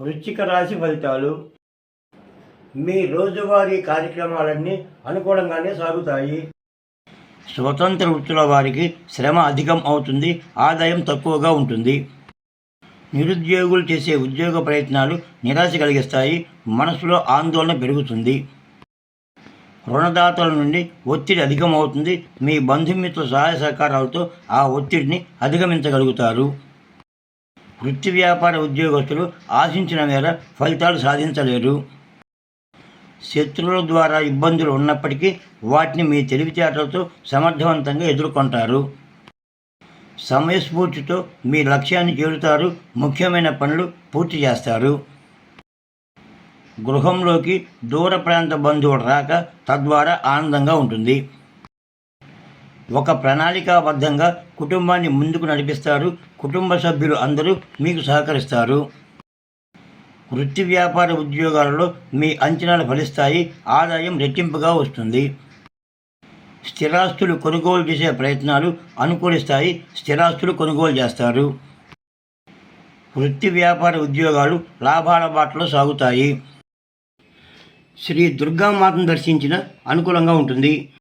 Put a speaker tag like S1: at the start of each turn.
S1: వృశ్చిక రాశి ఫలితాలు. మీ రోజువారీ కార్యక్రమాలన్నీ అనుకూలంగానే సాగుతాయి. స్వతంత్ర వృత్తుల వారికి శ్రమ అధికం అవుతుంది ఆదాయం తక్కువగా ఉంటుంది. నిరుద్యోగులు చేసే ఉద్యోగ ప్రయత్నాలు నిరాశ కలిగిస్తాయి మనసులో ఆందోళన పెరుగుతుంది. రుణదాతల నుండి ఒత్తిడి అధికమవుతుంది మీ బంధుమిత్రుల సహాయ సహకారాలతో ఆ ఒత్తిడిని అధిగమించగలుగుతారు. వృత్తి వ్యాపార ఉద్యోగస్తులు ఆశించిన మేర ఫలితాలు సాధించలేరు. శత్రువుల ద్వారా ఇబ్బందులు ఉన్నప్పటికీ వాటిని మీ తెలివితేటలతో సమర్థవంతంగా ఎదుర్కొంటారు. సమయస్ఫూర్తితో మీ లక్ష్యాన్ని చేరుతారు. ముఖ్యమైన పనులు పూర్తి చేస్తారు. గృహంలోకి దూర ప్రాంత బంధువులు రాక తద్వారా ఆనందంగా ఉంటుంది. ఒక ప్రణాళికాబద్ధంగా కుటుంబాన్ని ముందుకు నడిపిస్తారు. కుటుంబ సభ్యులు అందరూ మీకు సహకరిస్తారు. వృత్తి వ్యాపార ఉద్యోగాలలో మీ అంచనాలు ఫలిస్తాయి. ఆదాయం రెట్టింపుగా వస్తుంది. స్థిరాస్తులు కొనుగోలు చేసే ప్రయత్నాలు అనుకూలిస్తాయి. స్థిరాస్తులు కొనుగోలు చేస్తారు. వృత్తి వ్యాపార ఉద్యోగాలు లాభాల బాటలో సాగుతాయి. శ్రీ దుర్గామాతను దర్శించిన అనుకూలంగా ఉంటుంది.